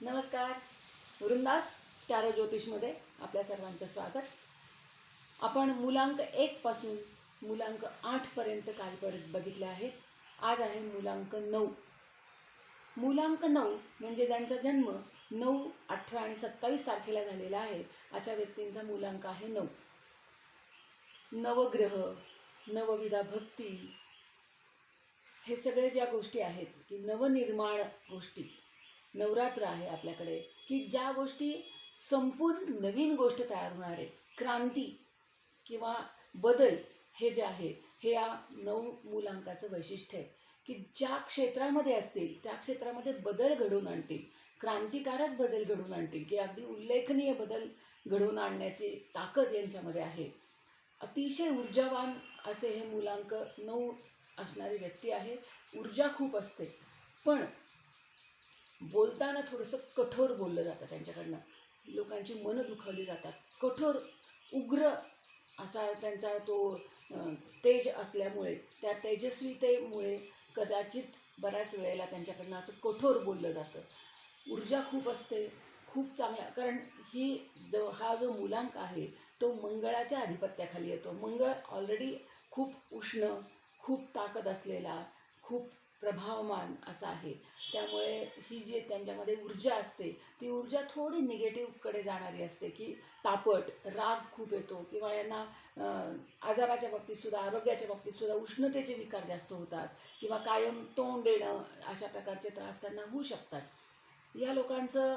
नमस्कार. वृंदास टॅरो ज्योतिषमध्ये आपल्या सर्वांचं स्वागत. आपण मुलांक एक पासून मुलांक आठ पर्यंत परत बघितले आहेत आज आहे मुलांक नऊ. मुलांक नऊ म्हणजे ज्यांचा जन्म नऊ अठरा आणि सत्तावीस तारखेला झालेला आहे अशा व्यक्तींचा मुलांक आहे नऊ. नवग्रह नवविधा भक्ती हे सगळे ज्या गोष्टी आहेत की नवनिर्माण गोष्टी नवरात्र आहे आपल्याकडे की ज्या गोष्टी संपूर्ण नवीन गोष्ट तयार होणार आहे क्रांती किंवा बदल हे जे आहे हे या नऊ मूलांकाचं वैशिष्ट्य आहे की ज्या क्षेत्रामध्ये असतील त्या क्षेत्रामध्ये बदल घडवून आणतील. क्रांतिकारक बदल घडवून आणतील की अगदी उल्लेखनीय बदल घडवून आणण्याची ताकद यांच्यामध्ये आहे. अतिशय ऊर्जावान असे हे मुलांक नऊ असणारी व्यक्ती आहे. ऊर्जा खूप असते. पण बोलताना थोडंसं कठोर बोललं जातं त्यांच्याकडनं. लोकांची मनं दुखावली जातात. कठोर उग्र असा त्यांचा तो तेज असल्यामुळे त्या तेजस्वीतेमुळे कदाचित बऱ्याच वेळेला त्यांच्याकडनं असं कठोर बोललं जातं. ऊर्जा खूप असते खूप चांगला कारण ही जो हा जो मुलांक आहे तो मंगळाच्या अधिपत्याखाली येतो. मंगळ ऑलरेडी खूप उष्ण खूप ताकद असलेला खूप प्रभावमान असा आहे. त्यामुळे ही जी त्यांच्यामध्ये ऊर्जा असते ती ऊर्जा थोडी निगेटिव्हकडे जाणारी असते की तापट राग खूप येतो किंवा यांना आजाराच्या बाबतीत सुद्धा आरोग्याच्या बाबतीत सुद्धा उष्णतेचे विकार जास्त होतात किंवा कायम तोंड देणं अशा प्रकारचे त्रास त्यांना होऊ शकतात. या लोकांचं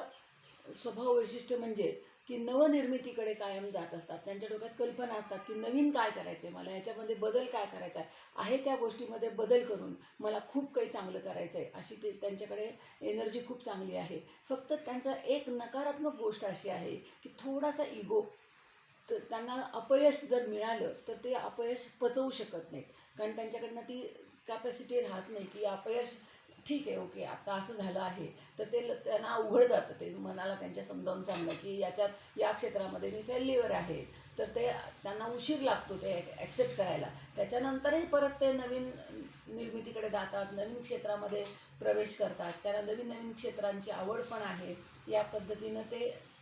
स्वभाव वैशिष्ट्य म्हणजे की नवनिर्मितीकडे कायम जात असतात. त्यांच्या डोक्यात कल्पना असतात की नवीन काय करायचं आहे मला ह्याच्यामध्ये बदल काय करायचा आहे? आहे त्या गोष्टीमध्ये बदल करून मला खूप काही चांगलं करायचं आहे अशी ते त्यांच्याकडे एनर्जी खूप चांगली आहे. फक्त त्यांचा एक नकारात्मक गोष्ट अशी आहे की थोडासा इगो तर त्यांना अपयश जर मिळालं तर ते अपयश पचवू शकत नाहीत. कारण त्यांच्याकडनं ती कॅपॅसिटी राहत नाही की अपयश ठीक आहे ओके आता असं झालं आहे तर ते ल- त्यांना अवघड जातं. ते मनाला त्यांच्या समजावून सांगणं की याच्यात या क्षेत्रामध्ये मी फेल्युअर आहे. तर ते त्यांना उशीर लागतो ते ॲक्सेप्ट करायला. त्याच्यानंतरही परत ते नवीन निर्मितीकडे जातात नवीन क्षेत्रामध्ये प्रवेश करतात. त्यांना नवीन नवीन क्षेत्रांची आवड पण आहे. या पद्धतीनं ते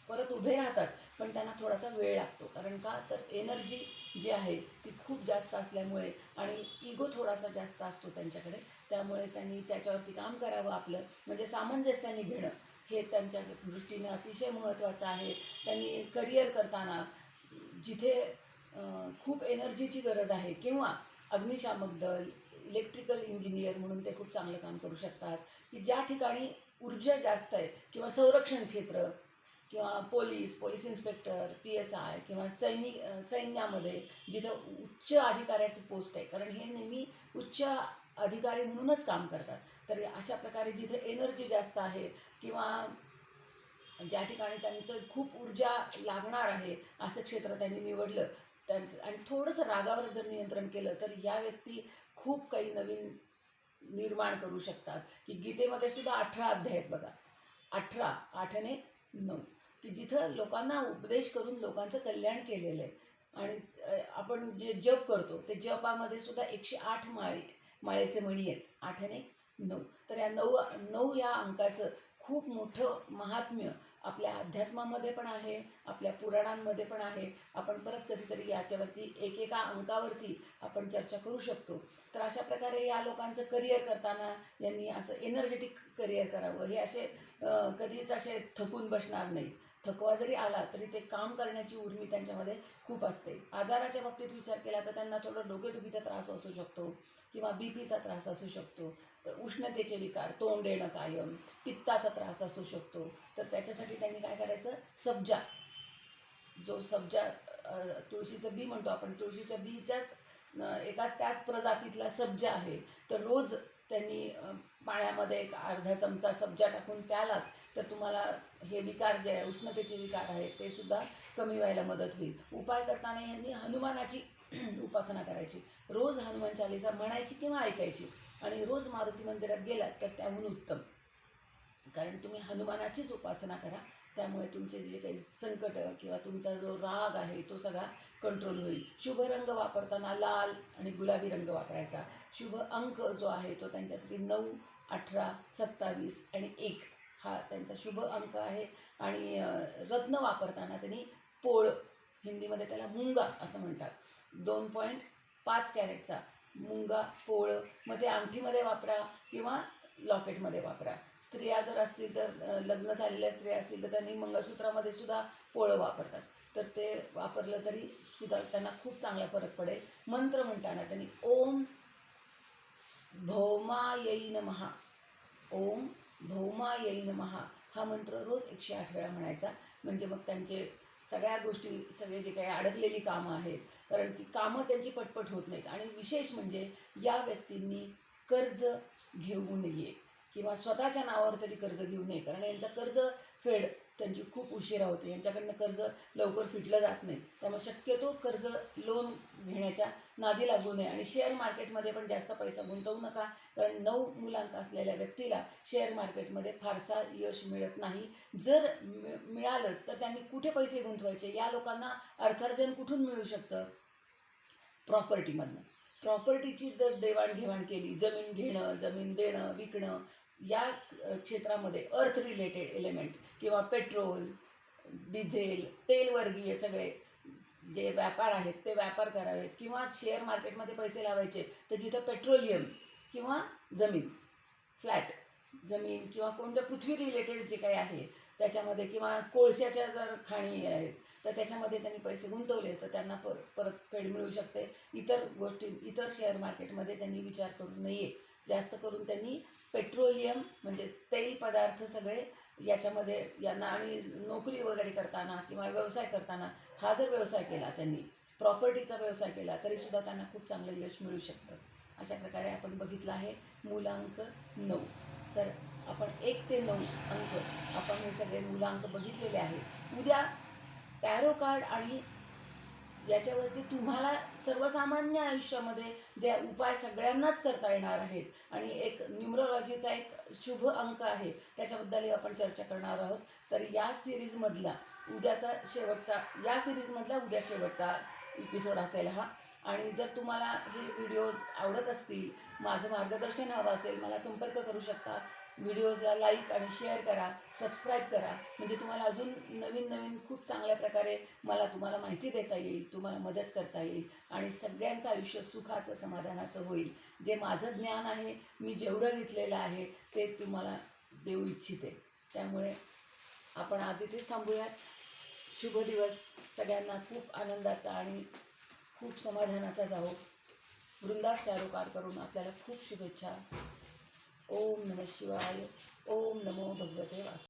परत उभे राहतात. पण त्यांना थोडासा वेळ लागतो. कारण का? तर एनर्जी जी आहे ती खूप जास्त असल्यामुळे आणि इगो थोडासा जास्त असतो त्यांच्याकडे. त्यामुळे त्यांनी त्याच्यावरती काम करावं आपलं. म्हणजे सामंजस्याने घेणं. हे त्यांच्या दृष्टीने अतिशय महत्त्वाचं आहे. त्यांनी करिअर करताना जिथे खूप एनर्जीची गरज आहे किंवा अग्निशामक दल इलेक्ट्रिकल इंजिनियर म्हणून ते खूप चांगलं काम करू शकतात. की ज्या ठिकाणी ऊर्जा जास्त आहे किंवा संरक्षण क्षेत्र किंवा police police inspector P S I किंवा सैनिक सैन्यामध्ये जिथं उच्च अधिकाऱ्याचं पोस्ट आहे. कारण हे नेहमी उच्च अधिकारी म्हणूनच काम करतात. तर अशा प्रकारे जिथे एनर्जी जास्त आहे किंवा ज्या ठिकाणी त्यांचं खूप ऊर्जा लागणार आहे असं क्षेत्र त्यांनी निवडलं त्यांचं आणि थोडंसं रागावर जर नियंत्रण केलं तर या व्यक्ती खूप काही नवीन निर्माण करू शकतात. की गीतेमध्ये सुद्धा अठरा अध्याय आहेत बघा. अठरा आठने नऊ. की जिथं लोकांना उपदेश करून लोकांचं कल्याण केलेलं आहे. आणि आपण जे जप करतो ते जपामध्ये सुद्धा एकशे आठ माळी माळेचे मणी आहेत. आठने नऊ. तर या नऊ नऊ या अंकाचं खूप मोठं महात्म्य आपल्या अध्यात्मामध्ये पण आहे आपल्या पुराणांमध्ये पण आहे. आपण परत कधीतरी याच्यावरती एकेका अंकावरती आपण चर्चा करू शकतो. तर अशा प्रकारे या लोकांचं करिअर करताना यांनी असं एनर्जेटिक करिअर करावं. हे असे कधीच असे थकून बसणार नाही थकवा जरी आला तरी ते काम करण्याची उर्मी त्यांच्यामध्ये खूप असते. आजाराच्या बाबतीत विचार केला तर त्यांना थोडं डोकेदुखीचा त्रास असू शकतो किंवा बी पीचा त्रास असू शकतो. तर उष्णतेचे विकार तोंड येणं कायम पित्ताचा त्रास असू शकतो. तर त्याच्यासाठी त्यांनी काय करायचं? सब्जा. जो सब्जा तुळशीचं बी म्हणतो आपण. तुळशीच्या बीच्याच एका त्याच प्रजातीतला सब्जा आहे. तर रोज त्यांनी पाण्यामध्ये एक अर्धा चमचा सब्जा टाकून प्यालात. तर तुम्हाला हे विकार जे आहे उष्णतेचे विकार आहेत ते सुद्धा कमी व्हायला मदत होईल. उपाय करताना यांनी हनुमानाची उपासना करायची. रोज हनुमान चालिसा म्हणायची किंवा ऐकायची. आणि रोज मारुती मंदिरात गेलात तर त्याहून उत्तम. कारण तुम्ही हनुमानाचीच उपासना करा. त्यामुळे तुमचे जे काही संकट किंवा तुमचा जो राग आहे तो सगळा कंट्रोल होईल. शुभ रंग वापरताना लाल आणि गुलाबी रंग वापरायचा. शुभ अंक जो आहे तो त्यांच्यासाठी नऊ अठरा सत्तावीस आणि एक. हा त्यांचा शुभ अंक आहे. आणि रत्न वापरताना त्यांनी पोळ हिंदीमध्ये त्याला मुंगा असं म्हणतात. दोन पॉईंट पाच कॅरेटचा मुंगा पोळ मग ते अंगठीमध्ये वापरा किंवा लॉकेटमध्ये वापरा. स्त्रिया जर असतील तर लग्न झालेल्या स्त्रिया असतील तर त्यांनी मंगळसूत्रामध्ये सुद्धा पोळं वापरतात. तर ते वापरलं तरी सुद्धा त्यांना खूप चांगला फरक पडेल. मंत्र म्हणताना त्यांनी ओम भौमायै नमहा ओम भौमायै महा हा मंत्र रोज एकशे आठ वेळा म्हणायचा. म्हणजे मग त्यांचे सगळ्या गोष्टी सगळे जे काही अडकलेली कामं आहेत कारण ती कामं त्यांची पटपट होत नाहीत. आणि विशेष म्हणजे या व्यक्तींनी कर्ज घेऊ नये किंवा स्वतःच्या नावावर तरी कर्ज घेऊ नये कारण यांचं कर्ज फेड त्यांची खूप उशिरा होते. यांच्याकडनं कर्ज लवकर फिटलं जात नाही. त्यामुळे शक्यतो कर्ज लोन घेण्याच्या नादी लागू नये. आणि शेअर मार्केटमध्ये पण जास्त पैसा गुंतवू नका. कारण नऊ मुलांक असलेल्या व्यक्तीला शेअर मार्केटमध्ये फारसा यश मिळत नाही. जर मि- मिळालंच तर त्यांनी कुठे पैसे गुंतवायचे? या लोकांना अर्थार्जन कुठून मिळू शकतं? प्रॉपर्टीमधनं प्रॉपर्टीची जर देवाणघेवाण केली जमीन घेणं जमीन देणं विकणं या क्षेत्रामध्ये अर्थ रिलेटेड एलिमेंट किंवा पेट्रोल डिझेल तेलवर्गीय सगळे जे व्यापार आहेत ते व्यापार करावेत किंवा शेअर मार्केटमध्ये पैसे लावायचे तर जिथं पेट्रोलियम किंवा जमीन फ्लॅट जमीन किंवा कोणत्या पृथ्वी रिलेटेड जे काही आहे त्याच्यामध्ये किंवा कोळशाच्या जर खाणी आहेत तर त्याच्यामध्ये त्यांनी पैसे गुंतवले तर त्यांना पर परत फेड मिळू शकते. इतर गोष्टी इतर शेअर मार्केटमध्ये त्यांनी विचार करू नये. जास्त करून त्यांनी पेट्रोलियम म्हणजे तेल पदार्थ सगळे याच्यामध्ये यांना आणि नोकरी वगैरे करताना किंवा व्यवसाय करताना हा जर व्यवसाय केला त्यांनी प्रॉपर्टीचा व्यवसाय केला तरीसुद्धा त्यांना खूप चांगलं यश मिळू शकतं. अशा प्रकारे आपण बघितलं आहे मूलांक नऊ. तर आपण एक ते नऊ अंक आपण हे सगळे मूलांक बघितलेले आहेत. उद्या टॅरो कार्ड आणि याच्यावरचे तुम्हाला सर्वसामान्य आयुष्यामध्ये जे उपाय सगळ्यांनाच करता येणार आहेत. आणि एक न्युमरोलॉजीचा एक शुभ अंक आहे. त्याच्याबद्दलही आपण चर्चा करणार आहोत. तर या सिरीजमधला उद्याचा शेवटचा या सिरीजमधला उद्या शेवटचा एपिसोड असेल हा. आणि जर तुम्हाला हे व्हिडिओज आवडत असतील माझं मार्गदर्शन हवं असेल मला संपर्क करू शकता व्हिडिओजला लाईक आणि शेअर करा सबस्क्राईब करा. म्हणजे तुम्हाला अजून नवीन नवीन खूप चांगल्या प्रकारे मला तुम्हाला माहिती देता येईल तुम्हाला मदत करता येईल आणि सगळ्यांचं आयुष्य सुखाचं समाधानाचं होईल. जे माझं ज्ञान आहे मी जेवढं घेतलेलं आहे ते तुम्हाला देऊ इच्छिते. त्यामुळे आपण आज इथेच थांबूयात. शुभ दिवस. सगळ्यांना खूप आनंदाचा आणि खूप समाधानाचा जावो वृंदास चारोकार करून आपल्याला खूप शुभेच्छा. ओम नम शिवाय ओम नमो भगवते वासु